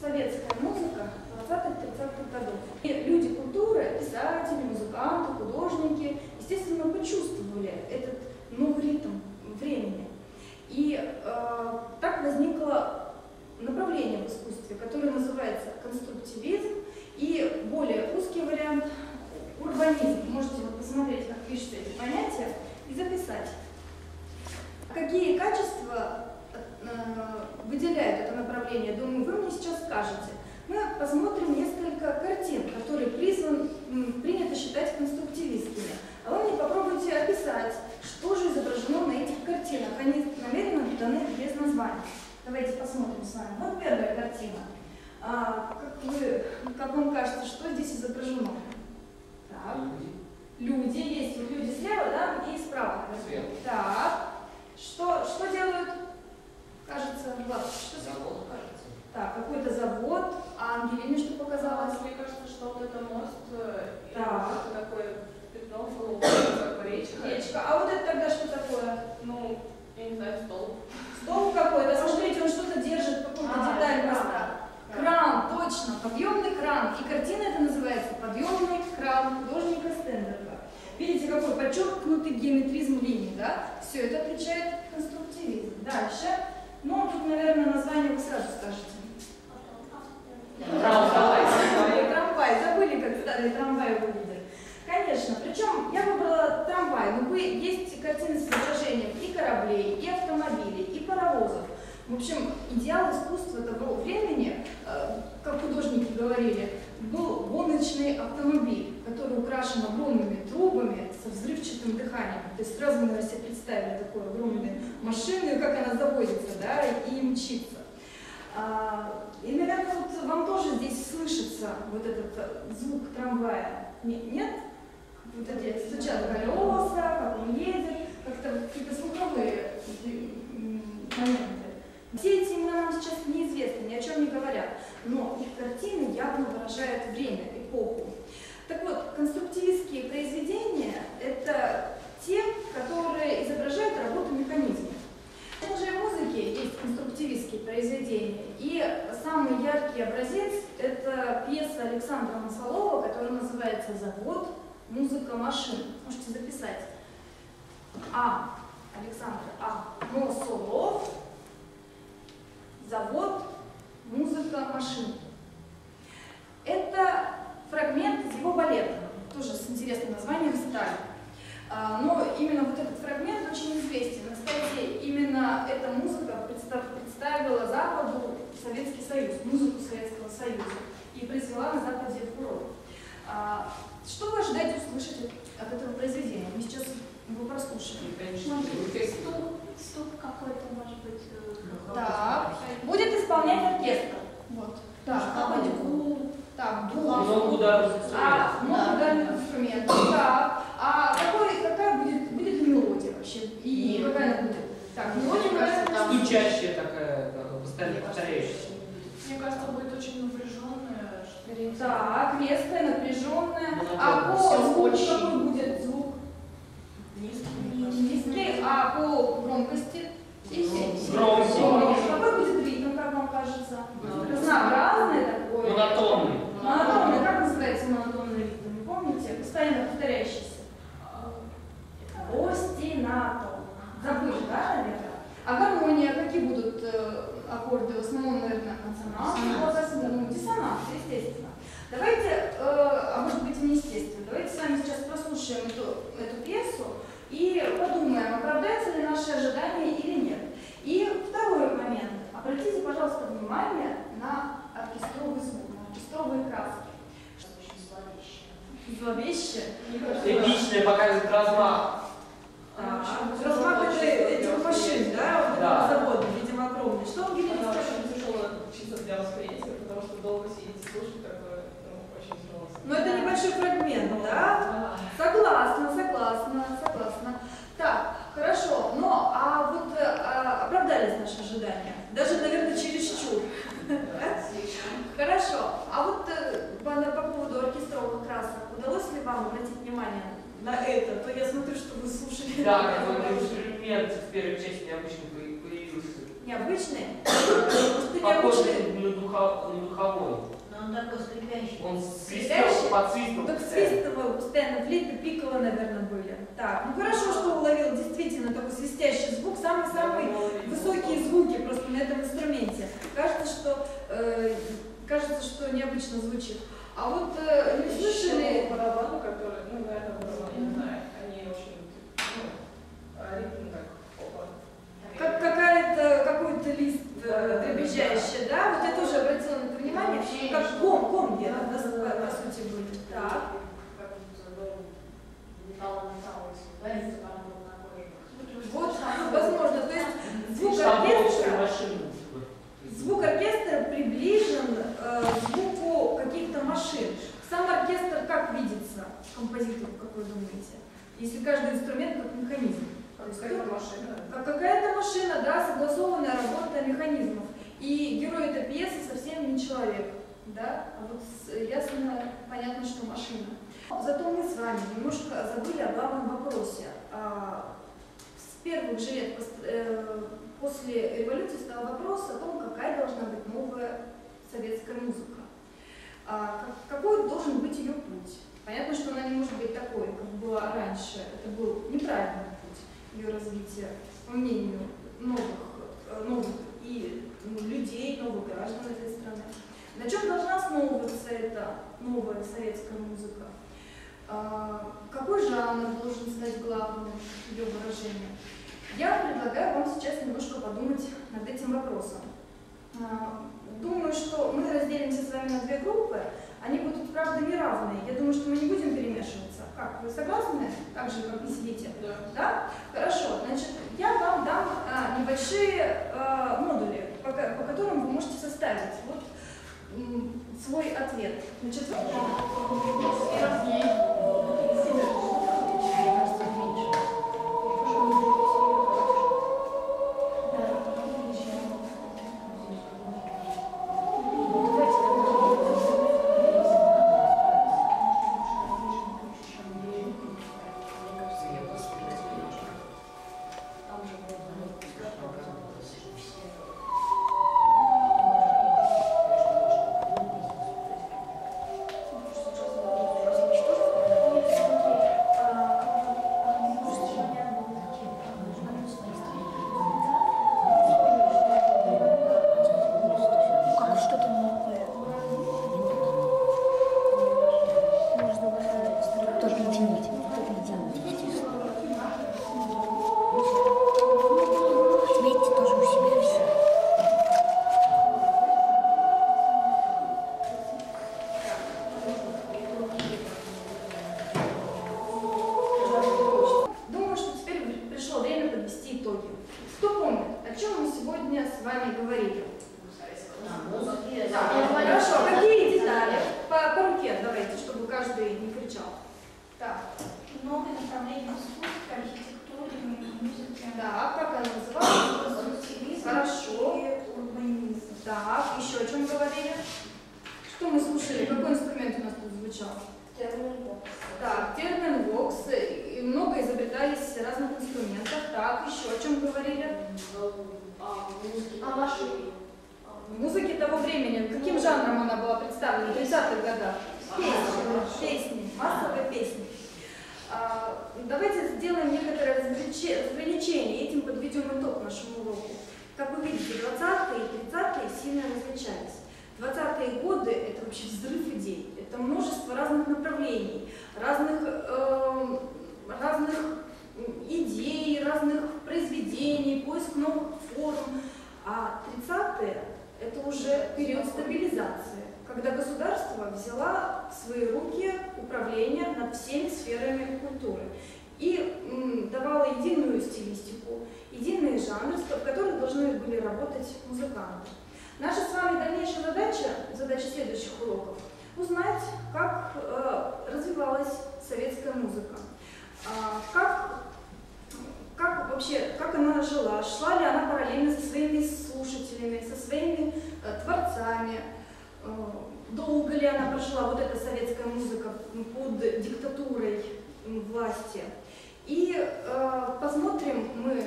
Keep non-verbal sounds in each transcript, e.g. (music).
советская музыка 20-30-х годов. И люди культуры, писатели, музыканты, художники, естественно, почувствовали этот новый ритм времени. И э, так возникло направление в искусстве, которое называется конструктивизм, и более узкий вариант урбанизм. Можете вот посмотреть, как пишутся эти понятия, и записать. Какие качества э, выделяют это направление, думаю, вы мне сейчас скажете. Мы посмотрим несколько картин, которые призван, принято считать конструктивистскими. А вы мне попробуйте описать, что же изображено на этих картинах. Они намеренно даны названия. Давайте посмотрим с вами. Вот первая картина. А, как, вы, как вам кажется, что здесь изображено? Так. Люди. Есть люди слева, да, и справа. Слева. Так. Что, что делают? Кажется, Влад, что Завод, кажется. Так, какой-то завод. А Ангелине что показалось? Мне кажется, что вот это мост, э, и Так. вот это такое пятно голубое, как речка. Речка. А вот это тогда что такое? Ну, я не знаю, стол. Стол какой-то. Смотрите, он что-то держит, какую-то А, деталь кран. просто. Кран, точно, подъемный кран. И картина это называется «Подъемный кран» художника Стендерга. Видите, какой подчеркнутый геометризм линий, да? Все, это отвечает конструктивизм. Дальше. Ну, тут, наверное, название вы сразу скажете. Трамвай. Трамвай, трамвай. Забыли, как старые трамваи выглядят. Конечно. Причем я выбрала трамвай, но вы, есть картины с изображением и кораблей, и автомобилей, и паровозов. В общем, идеал искусства того времени, э, как художники говорили, был гоночный автомобиль, который украшен огромными трубами взрывчатым дыханием. То есть сразу мы себе представили такую огромную машину, и как она заводится, да, и мчится. А, И, наверное, вот вам тоже здесь слышится вот этот э, звук трамвая. Не- Нет? Вот эти стучат колеса, как он едет, как-то какие-то слуховые моменты. Все эти имена нам сейчас неизвестны, ни о чем не говорят, но их картины явно выражают время, эпоху. Так вот, конструктивистские произведения – это те, которые изображают работу механизмов. Также в музыке есть конструктивистские произведения. И самый яркий образец – это пьеса Александра Масолова, которая называется «Завод. Музыка машин». Можете записать. А. Александр А. Мосолов. «Завод. Музыка машин». Это фрагмент из его балета, тоже с интересным названием «Сталь». А, Но именно вот этот фрагмент очень известен. Кстати, именно эта музыка Союза, и произвела на Западе фурор. А, Что вы ожидаете услышать от этого произведения? Мы сейчас его прослушаем. Стук, стук какой-то, может быть. э, Так, будет исполнять оркестр. Вот. Так, Какой-то какой гул. Так, дух. Много ударов А, инструментов. много ударных инструментов. Так. А какой, какая будет, будет мелодия вообще? И какая она будет? Так, мелодия, там- Стучащая такая, как постоянно повторяющаяся. Мне кажется, будет очень напряженная, что Так, резкая, напряженная. Ну, А по звуку какой будет звук? Низкий. А по громкости? Тихий. Громкий. Громкий. Какой будет ритм, как вам кажется? Разнообразный такой. Монотонный. Монотонный. Как называется монотонный ритм? Не помните? Постоянно повторяющийся. Остинато. Забыли, да, наверное? А гармония, какие будут э, аккорды? В основном, наверное, консонанты, ну, диссонанс, естественно. Давайте, э, а может быть, не естественно, давайте с вами прослушаем эту, эту пьесу и подумаем, оправдаются ли наши ожидания или нет. И второй момент. Обратите, пожалуйста, внимание на оркестровый звук, на оркестровые краски. Очень зловеще. Зловеще. Эпичная показывает размах. Так, Размах это этих машин, да, вот Да. завода, видимо, огромный. Что он говорит? Она очень тяжелая чисто для восприятия, потому что долго сидеть и слушать такое, ну, очень тяжело. Ну, это небольшой фрагмент, да? Согласна. Так, хорошо, но а вот э, а, оправдались наши ожидания? Даже, наверное, чересчур. Хорошо, а вот э, по, по поводу оркестровых красок, удалось ли вам обратить внимание на это? То я смотрю, что вы слушали. Да, какой-то инструмент в первой части необычно появился. Необычный? Необычный? (coughs) Похожий на духовой. Но он такой скрипящий. Он Подсвистнул. Так свистовые постоянно, флейты пиково, наверное, были. Так, ну хорошо, что уловил действительно такой свистящий звук, самый-самый высокие звуки просто на этом инструменте. Кажется, что э, кажется, что необычно звучит. А вот э, не слышали, барабаны, которые, ну, на этом барабане, не знаю, они очень, ну, а ритм так, опа. как какая-то какой-то лист э, дребезжащий, да? Вот я тоже обратила на это внимание, как ком, ком где по, по- по сути были. Так. Как будто бы металл металл, если там был такой же. Вот, возможно, то есть звук Штамповочная оркестра, машина. звук оркестра приближен э, к звуку каких-то машин. Сам оркестр как видится композитору, как вы думаете? Если каждый инструмент как механизм. Есть Какая-то машина. Как какая-то машина, да, согласованная работа механизмов. И герой этой пьесы совсем не человек, да, а вот ясно, понятно, что машина. Зато мы с вами немножко забыли о главном вопросе. А, С первых же лет э, после революции стал вопрос о том, какая должна быть новая советская музыка. А, как- Какой должен быть ее путь? Понятно, что она не может быть такой, как была раньше. Это был неправильный путь ее развития, по мнению новых, э, новых и ну, людей, новых граждан этой страны. На чем должна основываться эта новая советская музыка? А, Какой жанр должен стать главным ее выражением? Я предлагаю вам сейчас немножко подумать над этим вопросом. А, Думаю, что мы разделимся с вами на две группы. Они будут, правда, неравные. Я думаю, что мы не будем перемешиваться. Как, вы согласны? Так же, как и сидите? Да. Да? Хорошо. Значит, я вам дам а, небольшие а, модули, по, по которым вы можете составить вот, свой ответ. Значит, Как итоги. Кто помнит, о чем мы сегодня с вами говорили? Хорошо, какие детали? По, по руке давайте, чтобы каждый не кричал. Так, Новые направления искусства, архитектуры, музыки. так, как она называлась? Конструктивизм Хорошо. урбанизм. Так, еще о чем говорили? Что мы слушали? Какой инструмент у нас тут звучал? Так, термин вокс, много изобретались разных инструментов. Так, еще о чем говорили? Машины? В музыке того времени, каким жанром она была представлена в 30-х годах? Песни, песни, массовые песни. А, давайте сделаем некоторое разграниче- разграничение, этим подведем итог нашему уроку. Как вы видите, 20-е и 30-е сильно различались. 20-е годы – это вообще взрыв идей, это множество разных направлений, разных, работать музыканты. Наша с вами дальнейшая задача, задача следующих уроков, узнать, как э, развивалась советская музыка, а, как, как вообще, как она жила, шла ли она параллельно со своими слушателями, со своими э, творцами, э, долго ли она прожила, вот эта советская музыка под диктатурой власти. И э, посмотрим мы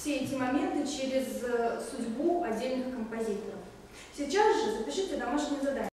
все эти моменты через э, судьбу отдельных композиторов. Сейчас же запишите домашнее задание.